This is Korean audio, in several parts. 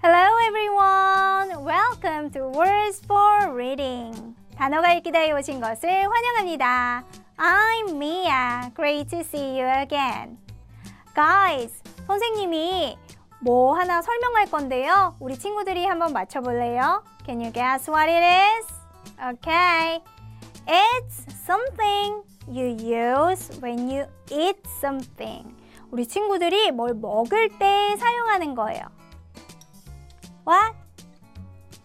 Hello everyone. Welcome to Words for Reading. 단어가 읽기다에 오신 것을 환영합니다. I'm Mia. Great to see you again. Guys, 선생님이 뭐 하나 설명할 건데요. 우리 친구들이 한번 맞춰볼래요? Can you guess what it is? Okay. It's something you use when you eat something. 우리 친구들이 뭘 먹을 때 사용하는 거예요. What?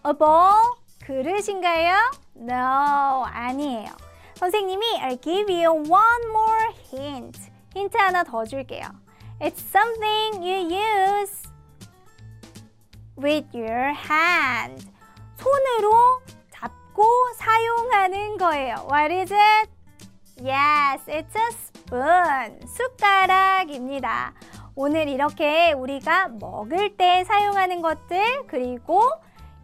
A bowl? 그릇인가요? No, 아니에요. 선생님이 I'll give you one more hint. 힌트 하나 더 줄게요. It's something you use with your hand. 손으로 잡고 사용하는 거예요. What is it? Yes, it's a spoon. 숟가락입니다. 오늘 이렇게 우리가 먹을 때 사용하는 것들 그리고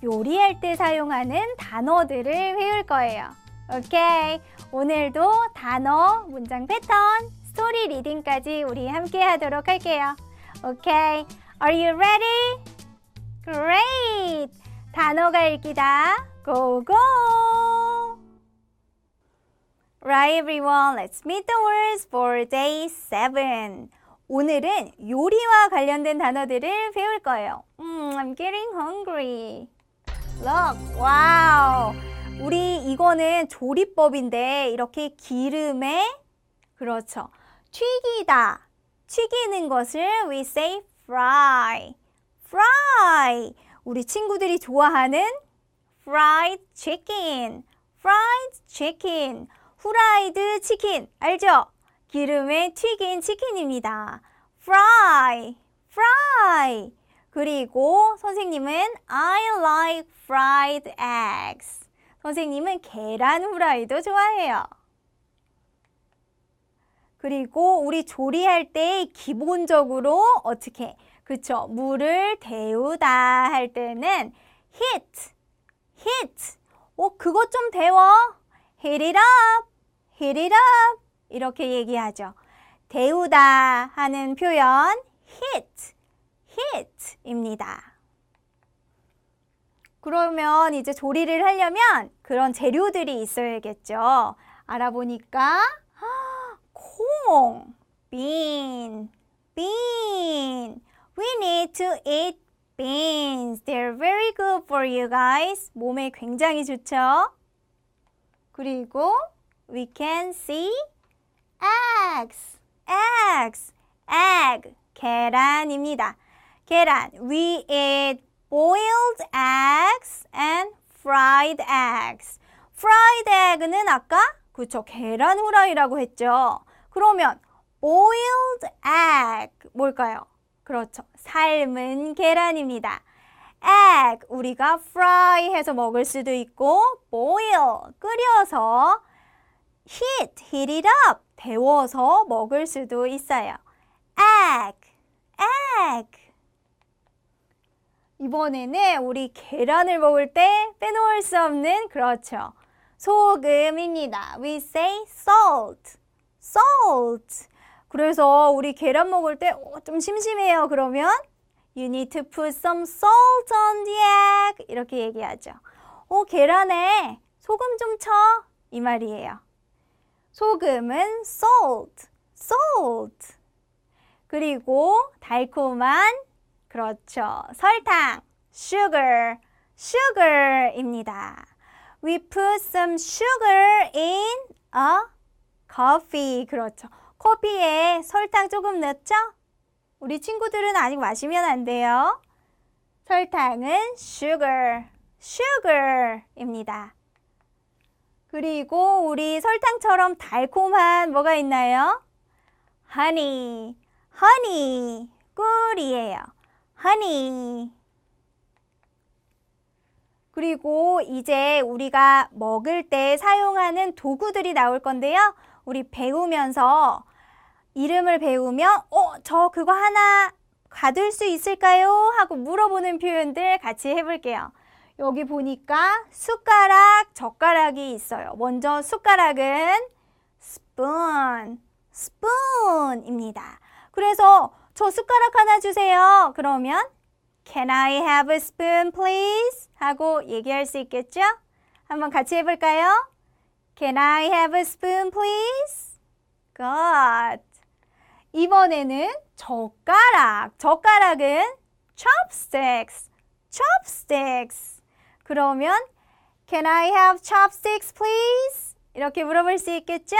요리할 때 사용하는 단어들을 외울 거예요. 오케이. 오늘도 단어, 문장 패턴, 스토리 리딩까지 우리 함께 하도록 할게요. 오케이. Are you ready? Great! 단어가 읽기다. Go, go! Right, everyone. Let's meet the words for day 7. 오늘은 요리와 관련된 단어들을 배울 거예요. 음, I'm getting hungry. Look, wow. 우리 이거는 조리법인데 이렇게 기름에 그렇죠. 튀기다. 튀기는 것을 we say fry. fry. 우리 친구들이 좋아하는 fried chicken. fried chicken. 후라이드 치킨. 알죠? 기름에 튀긴 치킨입니다. fry. fry. 그리고 선생님은 I like fried eggs. 선생님은 계란 후라이도 좋아해요. 그리고 우리 조리할 때 기본적으로 어떻게 그쵸 물을 데우다 할 때는 heat, heat. 어 그것 좀 데워. heat it up, heat it up 이렇게 얘기하죠. 데우다 하는 표현 heat, heat입니다. 그러면 이제 조리를 하려면 그런 재료들이 있어야겠죠. 알아보니까 콩, bean, bean. We need to eat beans. They're very good for you guys. 몸에 굉장히 좋죠. 그리고 we can see eggs, eggs, egg, 계란입니다. 계란. We eat boiled eggs and fried eggs. fried egg는 아까 그쵸 계란 후라이라고 했죠. 그러면 boiled egg 뭘까요? 그렇죠. 삶은 계란입니다. egg 우리가 fry 해서 먹을 수도 있고 boil 끓여서 heat heat it up 데워서 먹을 수도 있어요. egg egg 이번에는 우리 계란을 먹을 때 빼놓을 수 없는 그렇죠. 소금입니다. We say salt. salt. 그래서 우리 계란 먹을 때 좀 심심해요. 그러면 you need to put some salt on the egg. 이렇게 얘기하죠. 어, 계란에 소금 좀 쳐. 이 말이에요. 소금은 salt. salt. 그리고 달콤한 그렇죠. 설탕, sugar, sugar입니다. We put some sugar in a coffee. 그렇죠. 커피에 설탕 조금 넣죠? 우리 친구들은 아직 마시면 안 돼요. 설탕은 sugar, sugar입니다. 그리고 우리 설탕처럼 달콤한 뭐가 있나요? honey, honey, 꿀이에요. honey. 그리고 이제 우리가 먹을 때 사용하는 도구들이 나올 건데요. 우리 배우면서 이름을 배우면 어, 저 그거 하나 가둘 수 있을까요? 하고 물어보는 표현들 같이 해볼게요. 여기 보니까 숟가락, 젓가락이 있어요. 먼저 숟가락은 spoon, spoon입니다. 그래서 저 숟가락 하나 주세요. 그러면 Can I have a spoon, please? 하고 얘기할 수 있겠죠? 한번 같이 해볼까요? Can I have a spoon, please? Good. 이번에는 젓가락. 젓가락은 chopsticks. chopsticks. 그러면 Can I have chopsticks, please? 이렇게 물어볼 수 있겠죠?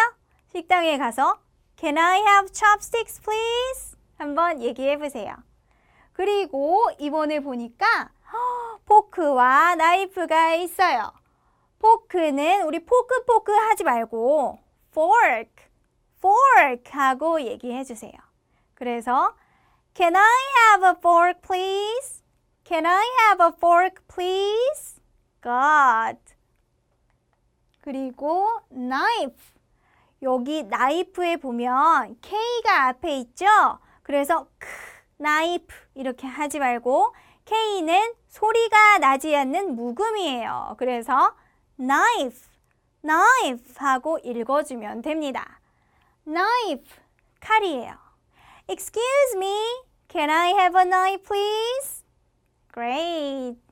식당에 가서 Can I have chopsticks, please? 한번 얘기해 보세요. 그리고 이번에 보니까 포크와 나이프가 있어요. 포크는 우리 포크 포크 하지 말고 fork, fork 하고 얘기해 주세요. 그래서 Can I have a fork, please? Can I have a fork, please? Good. 그리고 knife. 여기 나이프에 보면 K가 앞에 있죠? 그래서 크, 나이프 이렇게 하지 말고 K는 소리가 나지 않는 묵음이에요. 그래서 knife, knife 하고 읽어주면 됩니다. knife, 칼이에요. Excuse me, can I have a knife please? Great.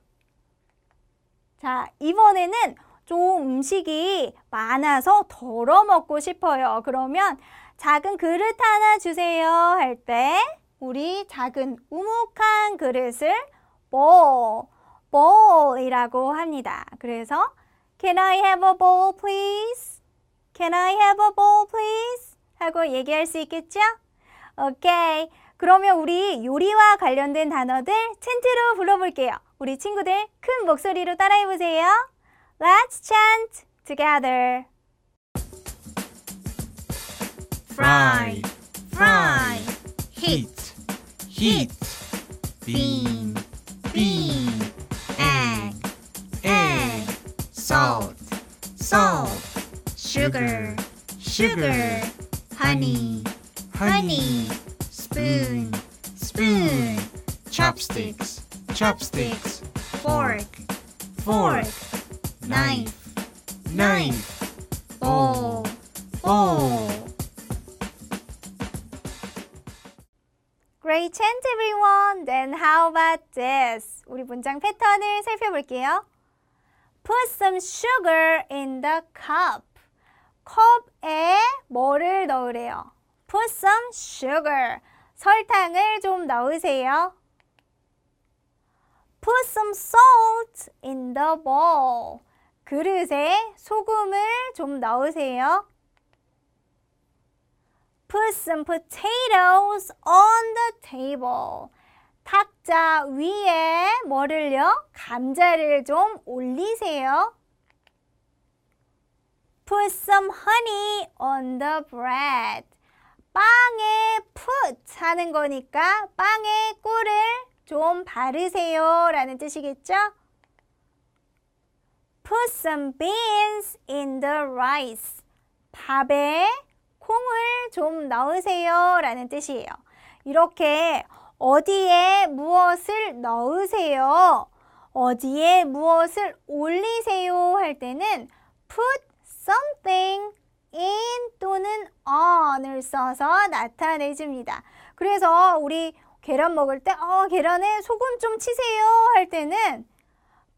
자, 이번에는 좀 음식이 많아서 덜어 먹고 싶어요. 그러면 작은 그릇 하나 주세요 할 때 우리 작은 우묵한 그릇을 bowl, bowl이라고 합니다. 그래서 Can I have a bowl please? Can I have a bowl please? 하고 얘기할 수 있겠죠? 오케이. 그러면 우리 요리와 관련된 단어들 챈트로 불러볼게요. 우리 친구들 큰 목소리로 따라해 보세요. Let's chant together. fry, fry, heat, heat, bean, bean, egg, egg, salt, salt, sugar, sugar, honey, honey, spoon, spoon, chopsticks, chopsticks, fork, fork, knife, knife, bowl, bowl. Great chant everyone. Then how about this? 우리 문장 패턴을 살펴볼게요. Put some sugar in the cup. 컵에 뭐를 넣으래요? Put some sugar. 설탕을 좀 넣으세요. Put some salt in the bowl. 그릇에 소금을 좀 넣으세요. Put some potatoes on the table. 탁자 위에 뭐를요? 감자를 좀 올리세요. Put some honey on the bread. 빵에 put 하는 거니까 빵에 꿀을 좀 바르세요 라는 뜻이겠죠? Put some beans in the rice. 밥에 콩을 좀 넣으세요 라는 뜻이에요. 이렇게 어디에 무엇을 넣으세요, 어디에 무엇을 올리세요 할 때는 put something in 또는 on을 써서 나타내줍니다. 그래서 우리 계란 먹을 때 어, 계란에 소금 좀 치세요 할 때는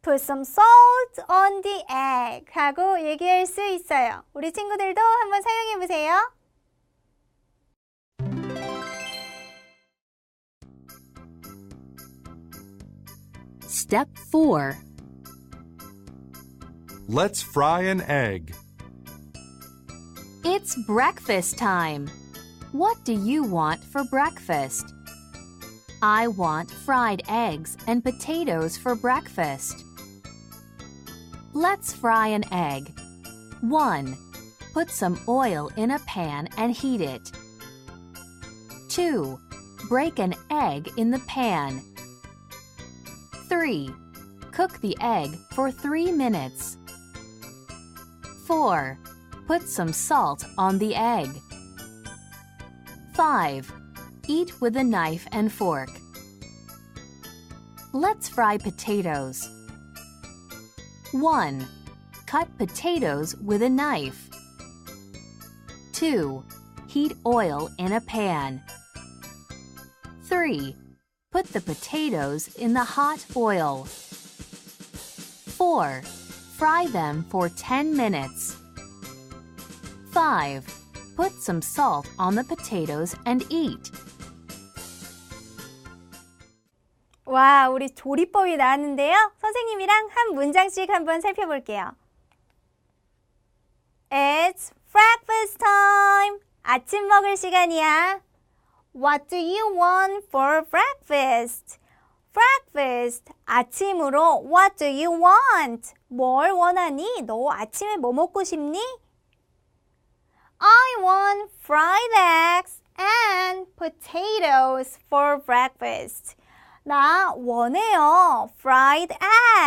Put some salt on the egg 하고 얘기할 수 있어요. 우리 친구들도 한번 사용해 보세요. Step 4. Let's fry an egg. It's breakfast time. What do you want for breakfast? I want fried eggs and potatoes for breakfast. Let's fry an egg. 1. Put some oil in a pan and heat it. 2. Break an egg in the pan. 3. Cook the egg for 3 minutes. 4. Put some salt on the egg. 5. Eat with a knife and fork. Let's fry potatoes. 1. Cut potatoes with a knife. 2. Heat oil in a pan. 3. Put the potatoes in the hot oil. 4. Fry them for 10 minutes. 5. Put some salt on the potatoes and eat. 와, 우리 조리법이 나왔는데요. 선생님이랑 한 문장씩 한번 살펴볼게요. It's breakfast time. 아침 먹을 시간이야. What do you want for breakfast? breakfast. 아침으로 what do you want? 뭘 원하니? 너 아침에 뭐 먹고 싶니? I want fried eggs and potatoes for breakfast. 나 원해요. fried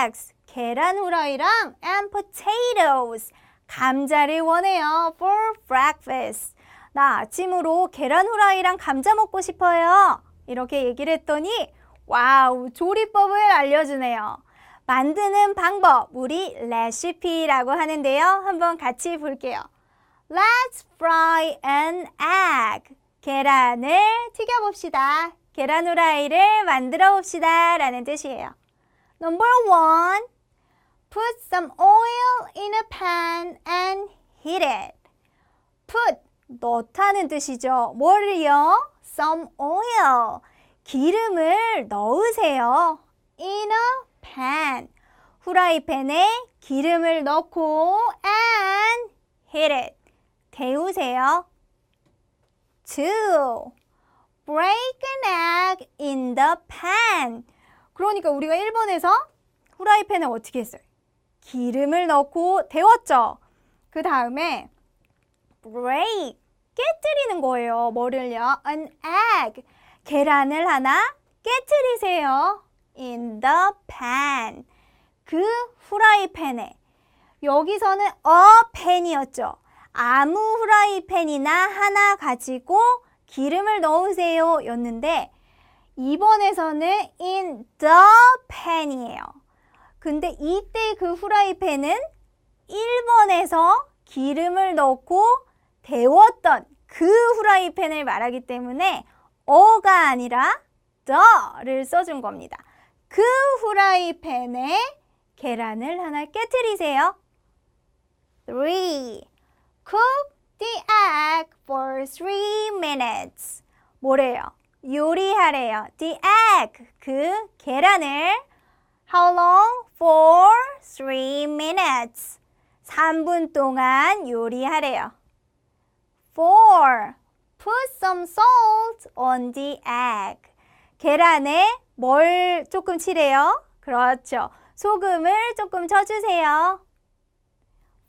eggs. 계란 후라이랑 and potatoes. 감자를 원해요. for breakfast. 나 아침으로 계란 후라이랑 감자 먹고 싶어요. 이렇게 얘기를 했더니 와우, 조리법을 알려주네요. 만드는 방법, 우리 레시피라고 하는데요. 한번 같이 볼게요. Let's fry an egg. 계란을 튀겨봅시다. 계란 후라이를 만들어 봅시다. 라는 뜻이에요. Number one, put some oil in a pan and heat it. put, 넣다는 뜻이죠. 뭐를요? some oil. 기름을 넣으세요. in a pan. 후라이팬에 기름을 넣고 and heat it. 데우세요. two. break an egg in the pan. 그러니까 우리가 1번에서 후라이팬에 어떻게 했어요? 기름을 넣고 데웠죠. 그 다음에 break 깨뜨리는 거예요. 뭐를요? an egg 계란을 하나 깨뜨리세요. in the pan 그 후라이팬에 여기서는 a pan이었죠. 아무 후라이팬이나 하나 가지고 기름을 넣으세요 였는데 이번에서는 in the pan이에요. 근데 이때 그 후라이팬은 1번에서 기름을 넣고 데웠던 그 후라이팬을 말하기 때문에 어가 아니라 the를 써준 겁니다. 그 후라이팬에 계란을 하나 깨뜨리세요. 3. Cook the egg for 3 minutes. 뭐래요? 요리하래요. The egg, 그 계란을 How long? For 3 minutes. 3분 동안 요리하래요. 4. Put some salt on the egg. 계란에 뭘 조금 칠해요? 그렇죠. 소금을 조금 쳐주세요.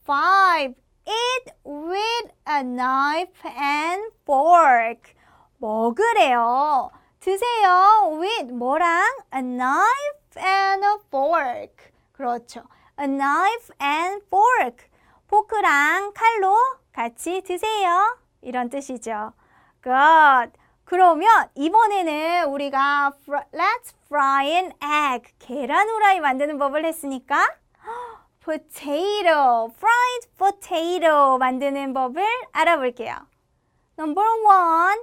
5. Eat with a knife and fork. 먹으래요. 드세요. with 뭐랑? a knife and a fork. 그렇죠. a knife and fork. 포크랑 칼로 같이 드세요. 이런 뜻이죠. Good. 그러면 이번에는 우리가 let's fry an egg 계란 후라이 만드는 법을 했으니까 potato, fried potato 만드는 법을 알아볼게요. Number one,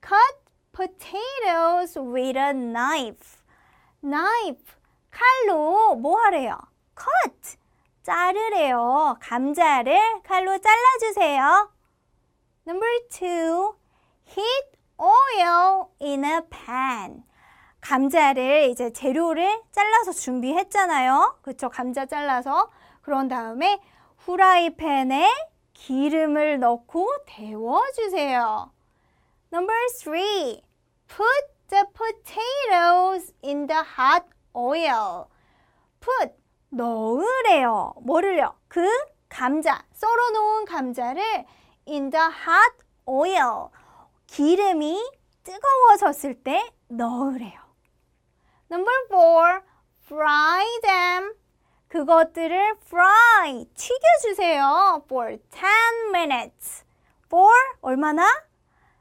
cut potatoes with a knife. knife, 칼로 뭐 하래요? cut, 자르래요. 감자를 칼로 잘라주세요. Number two, heat oil in a pan. 감자를 이제 재료를 잘라서 준비했잖아요. 그쵸? 감자 잘라서. 그런 다음에 후라이팬에 기름을 넣고 데워주세요. Number three, put the potatoes in the hot oil. put, 넣으래요. 뭐를요? 그 감자, 썰어 놓은 감자를 in the hot oil. 기름이 뜨거워졌을 때 넣으래요. Number four, fry them. 그것들을 fry, 튀겨주세요. for 10 minutes. for 얼마나?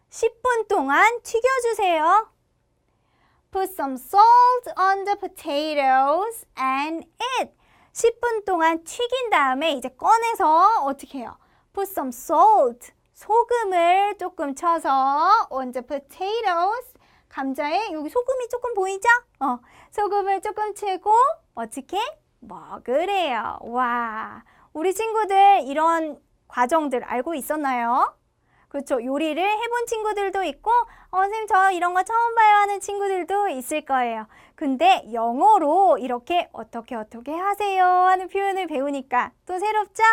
10분 동안 튀겨주세요. Put some salt on the potatoes and eat. 10분 동안 튀긴 다음에 이제 꺼내서 어떻게 해요? Put some salt. 소금을 조금 쳐서 on the potatoes. 감자에 여기 소금이 조금 보이죠? 어, 소금을 조금 치고 어떻게 먹으래요. 와, 우리 친구들 이런 과정들 알고 있었나요? 그렇죠. 요리를 해본 친구들도 있고, 어, 선생님 저 이런 거 처음 봐요 하는 친구들도 있을 거예요. 근데 영어로 이렇게 어떻게 어떻게 하세요 하는 표현을 배우니까 또 새롭죠?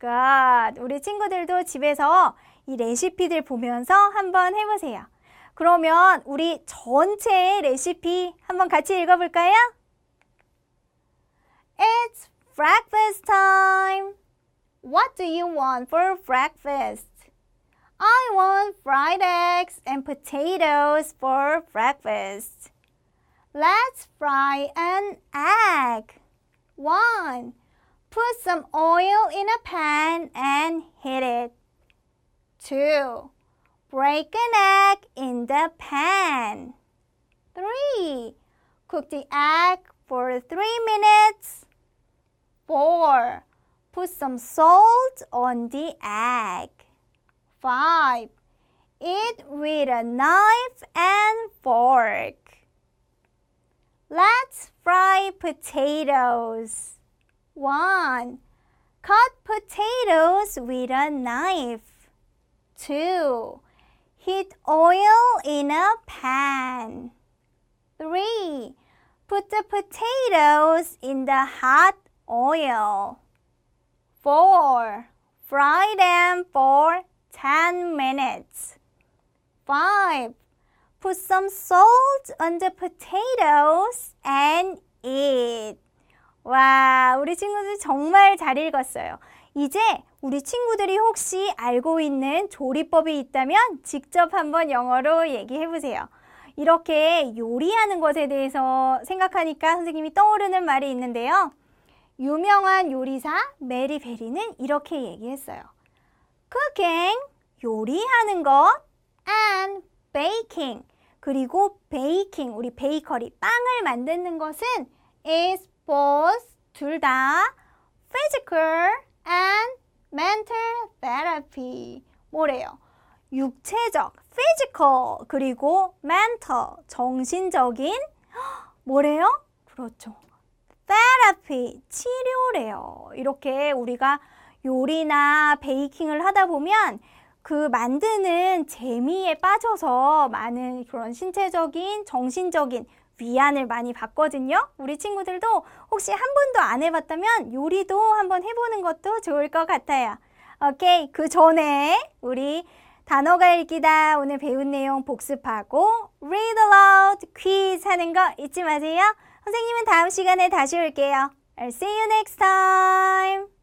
Good. 우리 친구들도 집에서 이 레시피들 보면서 한번 해보세요. 그러면 우리 전체 레시피 한번 같이 읽어볼까요? It's breakfast time. What do you want for breakfast? I want fried eggs and potatoes for breakfast. Let's fry an egg. 1. Put some oil in a pan and heat it. 2. Break an egg in the pan. 3. Cook the egg for 3 minutes. 4. Put some salt on the egg. 5. Eat with a knife and fork. Let's fry potatoes. 1. Cut potatoes with a knife. 2. Heat oil in a pan. 3. Put the potatoes in the hot oil. 4. Fry them for 10 minutes. 5. Put some salt on the potatoes and eat. 와, 우리 친구들 정말 잘 읽었어요. 이제 우리 친구들이 혹시 알고 있는 조리법이 있다면 직접 한번 영어로 얘기해 보세요. 이렇게 요리하는 것에 대해서 생각하니까 선생님이 떠오르는 말이 있는데요. 유명한 요리사 메리 베리는 이렇게 얘기했어요. Cooking, 요리하는 것, and baking, 그리고 baking, 우리 베이커리, 빵을 만드는 것은 is both, 둘 다, physical and mental therapy. 뭐래요? 육체적, physical, 그리고 mental, 정신적인, 뭐래요? 그렇죠. therapy, 치료래요. 이렇게 우리가 요리나 베이킹을 하다 보면 그 만드는 재미에 빠져서 많은 그런 신체적인, 정신적인 위안을 많이 받거든요. 우리 친구들도 혹시 한 번도 안 해봤다면 요리도 한번 해보는 것도 좋을 것 같아요. 오케이. 그 전에 우리 단어가 읽기다 오늘 배운 내용 복습하고 read aloud 퀴즈 하는 거 잊지 마세요. 선생님은 다음 시간에 다시 올게요. I'll see you next time.